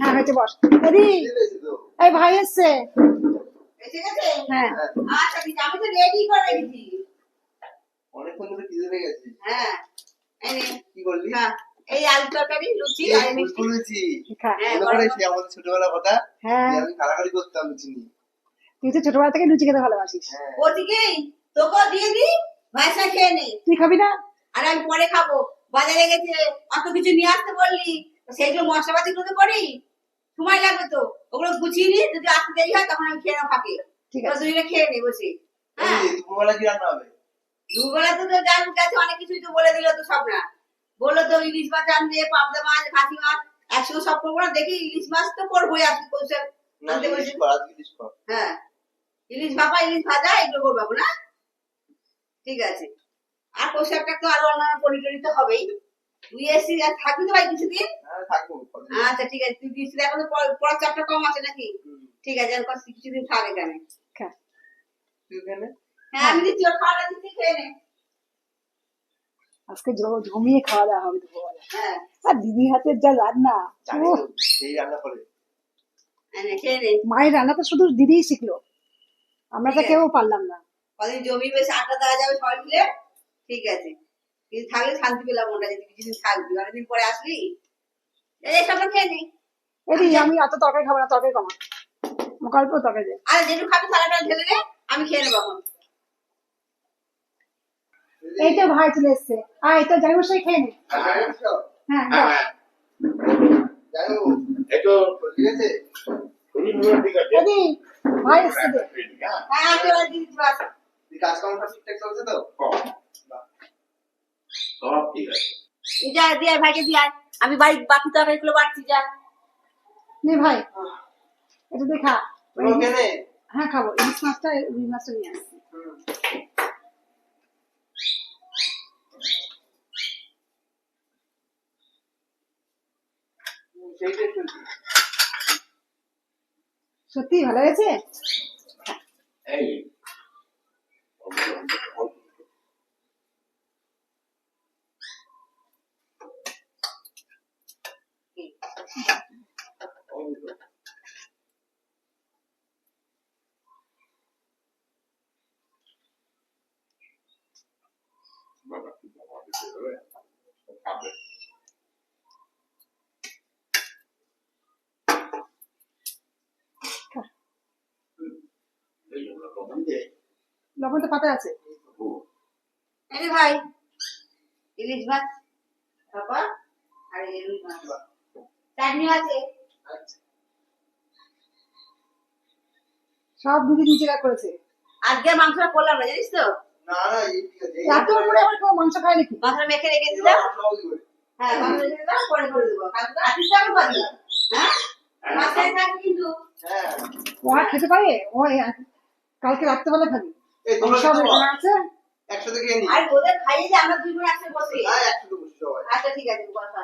হ্যাঁ হয়েছে বস। দিদি। এই ভাই এসছে। হ্যাঁ। আচ্ছা ঠিক আমি তো রেডি করে রেখেছি। অনেকক্ষণ ধরে খিদে পেয়ে গেছে। হ্যাঁ কি করলি? এই আলু তরকারি লুচি আর মিষ্টি। লুচি। হ্যাঁ, মনে পড়ে সেই আমাদের ছোটবেলার কথা? হ্যাঁ। আমি কাড়াকাড়ি করতাম লুচি নিয়ে। তুই তো ছোটবেলা থেকে লুচি খেতে ভালোবাসিস। ওদিকে তোকেও দিয়ে দি ভাইসা খেয়ে নে। তুই খাবি না? আর আমি পরে খাব। বাজারে গেছে অত কিছু নিয়ে আসতে বললি। সেইগুলো মশলাপাতি গুলো তো করি। সময় লাগবে তো। ওগুলো গুছিয়ে নি যদি আসতে দেরি হয় তখন আমি খেয়ে নেব ফাঁকে। ঠিক আছে। দুজনে খেয়ে নে বসে। হ্যাঁ। এই, কি রান্না হবে? দুবেলা তো তো জান গেছে অনেক কিছুই তো বলে দিল তো সব না। বলল তো ইলিশ মাছ আনবে পাবদা মাছ খাসি মাছ একসঙ্গে সব করব না। দেখি ইলিশ মাছ তো করবোই আজকে কৌশল। হ্যাঁ। ইলিশ ভাপা ইলিশ ভাজা এগুলো করব না ঠিক আছে। আর পোশাকটা তো আরও অন্যান্য পরিচয় তো হবেই। তুই এসছি আর থাকবি তো ভাই কিছুদিন? হ্যাঁ। আচ্ছা ঠিক আছে তুই এখন পড়ার চাপটা কম আছে নাকি? ঠিক আছে কষ্ট- কিছুদিন থাক এখানে খা। তুই ওখানে? হ্যাঁ আমি দিচ্ছি ওর খাওয়াটা দিচ্ছি খেয়ে নে। আজকে জমিয়ে খাওয়া দাওয়া হবে দুপুরবেলা। হ্যাঁ। আর দিদি হাতের যা রান্না জানি উহ, তো, সেই রান্না করে। হ্যাঁ, মায়ের রান্না তো শুধু দিদিই শিখলো। আমরা তো কেউ পারলাম না। কদিন জমি বেশ আড্ডা দেওয়া যাবে সবাই মিলে? ঠিক আছে। থাকলে শান্তি পেলাম ওটা যদি কিছুদিন থাকবি। অনেকদিন পরে আসলি এদি আমি এত তরকারি খাব না তরকারি কমা। আমাকে অল্প তরকারি দে। আর যেটু খাবি থালাটা ঢেলে নে আমি খেয়ে নেব এখন। এই তো ভাই চলে এসছে। এই তো যাই বসে খেয়ে নে। হ্যাঁ হ্যাঁ। হ্যাঁ। যাই হোক, এই তো ঠিক আছে? ঠিক আছে। ভাই এসছে দে। হ্যাঁ, কাজকর্মটা ঠিকঠাক চলছে তো? সব ঠিক আছে। এই দিয়ে ভাইকে দিয়ে আয়। আমি বাড়ি বাকি তরকারিগুলো বাড়ছি যা। নে ভাই এটা দেখা। হ্যাঁ খাব। ইলিশ মাছটা রুই মাছটা নিয়ে আসছি। সত্যি ভালো হয়েছে? এই খাবে লবণ তো পাতা আছে। এই ভাই ইলিশ বাবা আর এই মাছ চাটনি আছে। সব দিদি নিজেরা করেছে। আজকে মাংসটা করলাম না জানিস তো? আবার কেউ মাংস খায় নাকি? মেখে রেখে দিলাম? হ্যাঁ মাংস রেখে দিলাম পরে করে দেবো। কালকে তো আটিস টাকা পাবি হ্যাঁ? থাকবে কিন্তু। হ্যাঁ। ও আর খেতে পারে? ও কালকে রাত্রেবেলা খাবি। সব আছে? একসাথে খেয়ে নি। আর ওদের খাইয়ে যে আমরা দুই বোন একসাথে বসে। হ্যাঁ, একসাথে বসি সবাই। আচ্ছা ঠিক আছে বসা